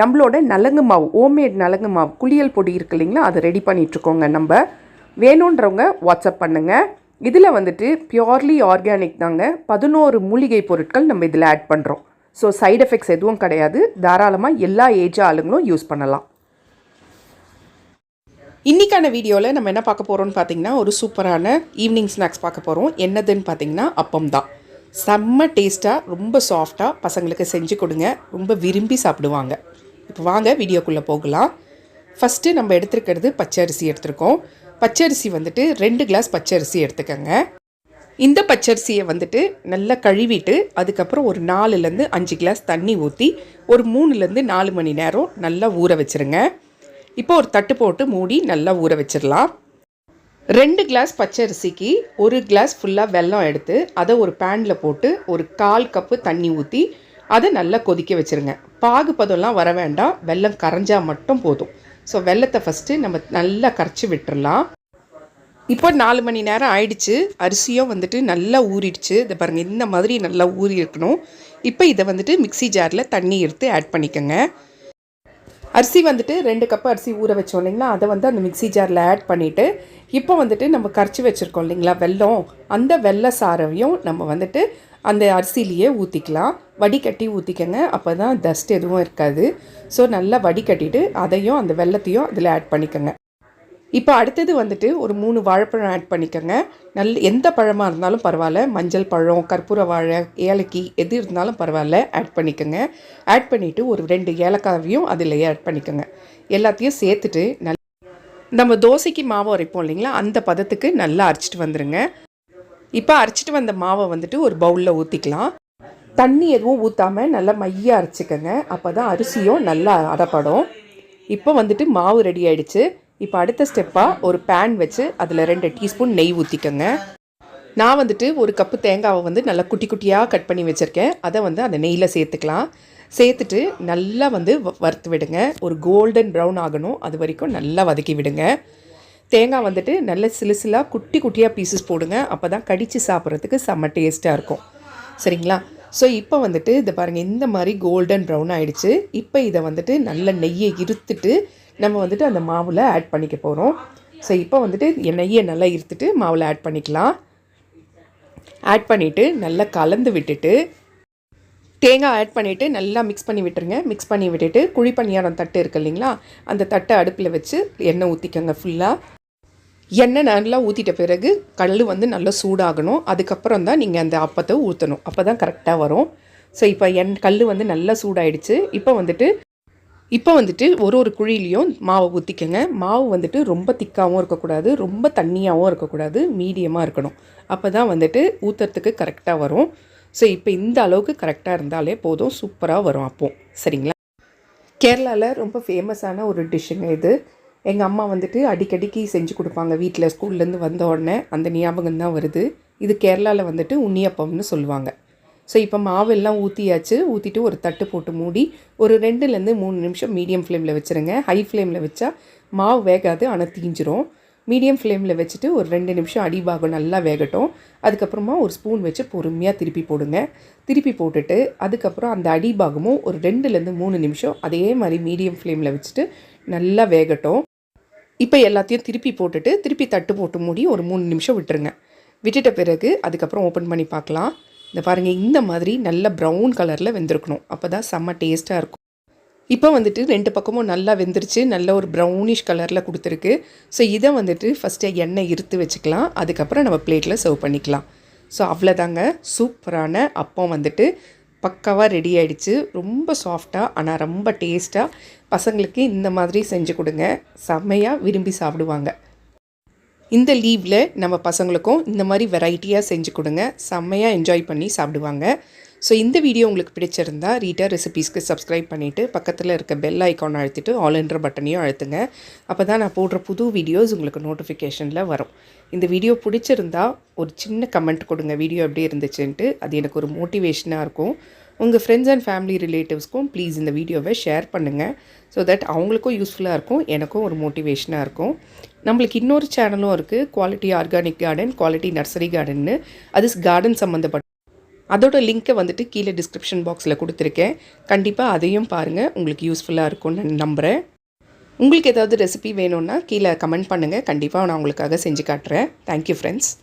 நம்மளோட நலங்கு மாவு ஹோம்மேட் நலங்கு மாவு குளியல் பொடி இருக்கு இல்லைங்களா? அதை ரெடி பண்ணிகிட்ருக்கோங்க நம்ம. வேணுன்றவங்க வாட்ஸ்அப் பண்ணுங்கள் இதில் வந்துட்டு பியோர்லி ஆர்கானிக் தாங்க. பதினோரு மூலிகை பொருட்கள் நம்ம இதில் ஆட் பண்ணுறோம் ஸோ சைட் எஃபெக்ட்ஸ் எதுவும் கிடையாது. தாராளமாக எல்லா ஏஜ் ஆளுங்களும் யூஸ் பண்ணலாம். இன்றைக்கான வீடியோவில் நம்ம என்ன பார்க்க போகிறோம்னு பார்த்தீங்கன்னா ஒரு சூப்பரான ஈவினிங் ஸ்நாக்ஸ் பார்க்க போகிறோம் என்னதுன்னு பார்த்தீங்கன்னா அப்பம் தான். செம்ம டேஸ்ட்டாக ரொம்ப சாஃப்டாக பசங்களுக்கு செஞ்சு கொடுங்க. ரொம்ப விரும்பி சாப்பிடுவாங்க. இப்போ வாங்க வீடியோக்குள்ளே போகலாம். ஃபஸ்ட்டு நம்ம எடுத்துருக்கிறது பச்சரிசி எடுத்திருக்கோம். பச்சரிசி வந்துட்டு ரெண்டு கிளாஸ் பச்சரிசி எடுத்துக்கோங்க. இந்த பச்சரிசியை வந்துட்டு நல்லா கழுவிட்டு அதுக்கப்புறம் ஒரு நாலுலேருந்து அஞ்சு கிளாஸ் தண்ணி ஊற்றி ஒரு மூணுலேருந்து நாலு மணி நேரம் நல்லா ஊற வச்சுருங்க. இப்போ ஒரு தட்டு போட்டு மூடி நல்லா ஊற வச்சிடலாம். ரெண்டு கிளாஸ் பச்சரிசிக்கு ஒரு கிளாஸ் ஃபுல்லாக வெல்லம் எடுத்து அதை ஒரு பேனில் போட்டு ஒரு கால் கப்பு தண்ணி ஊற்றி அதை நல்லா கொதிக்க வச்சுருங்க. பாகு பதம்லாம் வர வேண்டாம். வெல்லம் கரைஞ்சால் மட்டும் போதும். ஸோ வெள்ளத்தை ஃபஸ்ட்டு நம்ம நல்லா கரைச்சி விட்டுறலாம். இப்போ நாலு மணி நேரம் ஆயிடுச்சு. அரிசியும் வந்துட்டு நல்லா ஊறிடுச்சு. இதை பாருங்கள் இந்த மாதிரி நல்லா ஊறி இருக்கணும் இப்போ இதை வந்துட்டு மிக்சி ஜாரில் தண்ணி எடுத்து ஆட் பண்ணிக்கோங்க. அரிசி வந்துட்டு ரெண்டு கப்பு அரிசி ஊற வச்சோம் இல்லைங்களா? அதை வந்து அந்த மிக்சி ஜாரில் ஆட் பண்ணிவிட்டு இப்போ வந்துட்டு நம்ம கரைச்சி வச்சுருக்கோம் இல்லைங்களா வெல்லம். அந்த வெள்ளை சாரையும் நம்ம வந்துட்டு அந்த அரிசிலேயே ஊற்றிக்கலாம் வடிகட்டி ஊற்றிக்கங்க அப்போ தான் டஸ்ட் எதுவும் இருக்காது. ஸோ நல்லா வடிகட்டிட்டு அதையும் அந்த வெள்ளத்தையும் அதில் ஆட் பண்ணிக்கோங்க. இப்போ அடுத்தது வந்துட்டு ஒரு மூணு வாழைப்பழம் ஆட் பண்ணிக்கோங்க. நல் எந்த பழமாக இருந்தாலும் பரவாயில்ல. மஞ்சள் பழம் கற்பூர வாழை ஏலக்கி எது இருந்தாலும் பரவாயில்ல ஆட் பண்ணிக்கோங்க. ஆட் பண்ணிவிட்டு ஒரு ரெண்டு ஏலக்காவையும் அதிலேயே ஆட் பண்ணிக்கோங்க. எல்லாத்தையும் சேர்த்துட்டு நல் நம்ம தோசைக்கு மாவு அரைப்போம் இல்லைங்களா? அந்த பதத்துக்கு நல்லா அரைச்சிட்டு வந்துடுங்க இப்போ அரைச்சிட்டு வந்த மாவை வந்துட்டு ஒரு பவுலில் ஊற்றிக்கலாம் தண்ணி எதுவும் ஊற்றாமல் நல்லா மையாக அரைச்சிக்கோங்க. அப்போ தான் அரிசியும் நல்லா அரைப்படும் இப்போ வந்துட்டு மாவு ரெடி ஆயிடுச்சு. இப்போ அடுத்த ஸ்டெப்பாக ஒரு பேன் வச்சு அதில் ரெண்டு டீஸ்பூன் நெய் ஊற்றிக்கோங்க நான் வந்துட்டு ஒரு கப்பு தேங்காவை வந்து நல்லா குட்டி குட்டியாக கட் பண்ணி வச்சுருக்கேன். அதை வந்து அந்த நெய்யில் சேர்த்துக்கலாம். சேர்த்துட்டு நல்லா வந்து வ- வறுத்து விடுங்க. ஒரு கோல்டன் ப்ரௌன் ஆகணும். அது வரைக்கும் நல்லா வதக்கி விடுங்க. தேங்காய் வந்துட்டு நல்ல சிலுசிலாக குட்டி குட்டியாக பீசஸ் போடுங்க. அப்போ தான் கடித்து சாப்பிட்றதுக்கு செம்ம டேஸ்ட்டாக இருக்கும். சரிங்களா? ஸோ இப்போ வந்துட்டு இதை பாருங்கள் இந்த மாதிரி கோல்டன் ப்ரௌன் ஆகிடுச்சு இப்போ இதை வந்துட்டு நல்ல நெய்யை இருத்துட்டு நம்ம வந்துட்டு அந்த மாவில் ஆட் பண்ணிக்க போகிறோம் ஸோ இப்போ வந்துட்டு நெய்யை நல்லா இருத்துட்டு மாவில் ஆட் பண்ணிக்கலாம். ஆட் பண்ணிவிட்டு நல்லா கலந்து விட்டுட்டு தேங்காய் ஆட் பண்ணிவிட்டு நல்லா மிக்ஸ் பண்ணி விட்டுருங்க. மிக்ஸ் பண்ணி விட்டுட்டு குழி பணியாரம் தட்டு இருக்கு இல்லைங்களா? அந்த தட்டை அடுப்பில் வச்சு எண்ணெய் ஊற்றிக்கோங்க ஃபுல்லாக எண்ணெய் நல்லா ஊற்றிட்ட பிறகு கல் வந்து நல்லா சூடாகணும். அதுக்கப்புறம் தான் நீங்கள் அந்த அப்பத்தை ஊற்றணும் அப்போ தான் கரெக்டாக வரும். ஸோ இப்போ எண் கல் வந்து நல்லா சூடாயிடுச்சு. இப்போ வந்துட்டு இப்போ வந்துட்டு ஒரு ஒரு குழியிலையும் மாவை ஊற்றிக்கங்க மாவு வந்துட்டு ரொம்ப திக்காகவும் இருக்கக்கூடாது. ரொம்ப தண்ணியாகவும் இருக்கக்கூடாது. மீடியமாக இருக்கணும். அப்போ தான் வந்துட்டு ஊற்றுறதுக்கு கரெக்டாக வரும். ஸோ இப்போ இந்த அளவுக்கு கரெக்டாக இருந்தாலே போதும். சூப்பராக வரும் அப்போது சரிங்களா? கேரளாவில் ரொம்ப ஃபேமஸான ஒரு டிஷ்ஷுங்க இது. எங்கள் அம்மா வந்துட்டு அடிக்கடிக்கு செஞ்சு கொடுப்பாங்க. வீட்டில் ஸ்கூல்லேருந்து வந்த உடனே அந்த ஞாபகம் தான் வருது. இது கேரளாவில் வந்துட்டு உண்ணியப்பம்னு சொல்லுவாங்க. ஸோ இப்போ மாவெல்லாம் ஊற்றியாச்சு ஊற்றிட்டு ஒரு தட்டு போட்டு மூடி ஒரு ரெண்டுலேருந்து மூணு நிமிஷம் மீடியம் ஃப்ளேமில் வச்சுருங்க. ஹை ஃப்ளேமில் வச்சா மாவு வேகாது ஆனால் தீஞ்சிரும். மீடியம் ஃப்ளேமில் வச்சுட்டு ஒரு ரெண்டு நிமிஷம் அடிபாகம் நல்லா வேகட்டும். அதுக்கப்புறமா ஒரு ஸ்பூன் வச்சு பொறுமையாக திருப்பி போடுங்க. திருப்பி போட்டுட்டு அதுக்கப்புறம் அந்த அடிபாகமும் ஒரு ரெண்டுலேருந்து மூணு நிமிஷம் அதே மாதிரி மீடியம் ஃப்ளேமில் வச்சுட்டு நல்லா வேகட்டும். இப்போ எல்லாத்தையும் திருப்பி போட்டுட்டு திருப்பி தட்டு போட்டு மூடி ஒரு மூணு நிமிஷம் விட்டுருங்க. விட்டுட்ட பிறகு அதுக்கப்புறம் ஓப்பன் பண்ணி பார்க்கலாம். இந்த பாருங்கள் இந்த மாதிரி நல்ல ப்ரௌன் கலரில் வெந்திருக்கணும். அப்போ தான் செம்ம டேஸ்ட்டாக இருக்கும். இப்போ வந்துட்டு ரெண்டு பக்கமும் நல்லா வெந்துருச்சு நல்ல ஒரு ப்ரௌனிஷ் கலரில் கொடுத்துருக்கு. ஸோ இதை வந்துட்டு ஃபஸ்ட்டு எண்ணெய் இருத்து வச்சுக்கலாம். அதுக்கப்புறம் நம்ம பிளேட்டில் சர்வ் பண்ணிக்கலாம். ஸோ அவ்வளோதாங்க சூப்பரான அப்பம் வந்துட்டு பக்காவாக ரெடி ஆகிடுச்சு ரொம்ப சாஃப்டாக ஆனால் ரொம்ப டேஸ்ட்டாக பசங்களுக்கு இந்த மாதிரி செஞ்சு கொடுங்க. செம்மையாக விரும்பி சாப்பிடுவாங்க. இந்த லீவில் நம்ம பசங்களுக்கும் இந்த மாதிரி வெரைட்டியாக செஞ்சு கொடுங்க. செம்மையாக என்ஜாய் பண்ணி சாப்பிடுவாங்க. ஸோ இந்த வீடியோ உங்களுக்கு பிடிச்சிருந்தா ரீட்டா ரெசிபீஸ்க்கு சப்ஸ்கிரைப் பண்ணிவிட்டு பக்கத்தில் இருக்க பெல் ஐக்கான் அழுத்திட்டு ஆல் என்ற பட்டனையும் அழுத்துங்க. அப்போ தான் நான் போடுற புது வீடியோஸ் உங்களுக்கு நோட்டிஃபிகேஷனில் வரும். இந்த வீடியோ பிடிச்சிருந்தா ஒரு சின்ன கமெண்ட் கொடுங்க. வீடியோ எப்படி இருந்துச்சுன்ட்டு அது எனக்கு ஒரு மோட்டிவேஷனாக இருக்கும். உங்கள் ஃப்ரெண்ட்ஸ் அண்ட் ஃபேமிலி ரிலேட்டிவ்ஸ்க்கும் ப்ளீஸ் இந்த வீடியோவை ஷேர் பண்ணுங்கள் ஸோ தட் அவங்களுக்கும் யூஸ்ஃபுல்லாக இருக்கும். எனக்கும் ஒரு மோட்டிவேஷனாக இருக்கும். நம்மளுக்கு இன்னொரு சேனலும் இருக்குது quality organic garden quality nursery கார்டன்னு அது கார்டன் சம்மந்தப்பட்ட அதோட லிங்க்கை வந்துட்டு கீழே டிஸ்கிரிப்ஷன் பாக்ஸில் கொடுத்துருக்கேன். கண்டிப்பாக அதையும் பாருங்கள் உங்களுக்கு யூஸ்ஃபுல்லாக இருக்கும்னு நான் நம்புகிறேன் உங்களுக்கு ஏதாவது ரெசிபி வேணும்னா கீழே கமெண்ட் பண்ணுங்கள் கண்டிப்பாக நான் உங்களுக்காக செஞ்சு காட்டுறேன். Thank you friends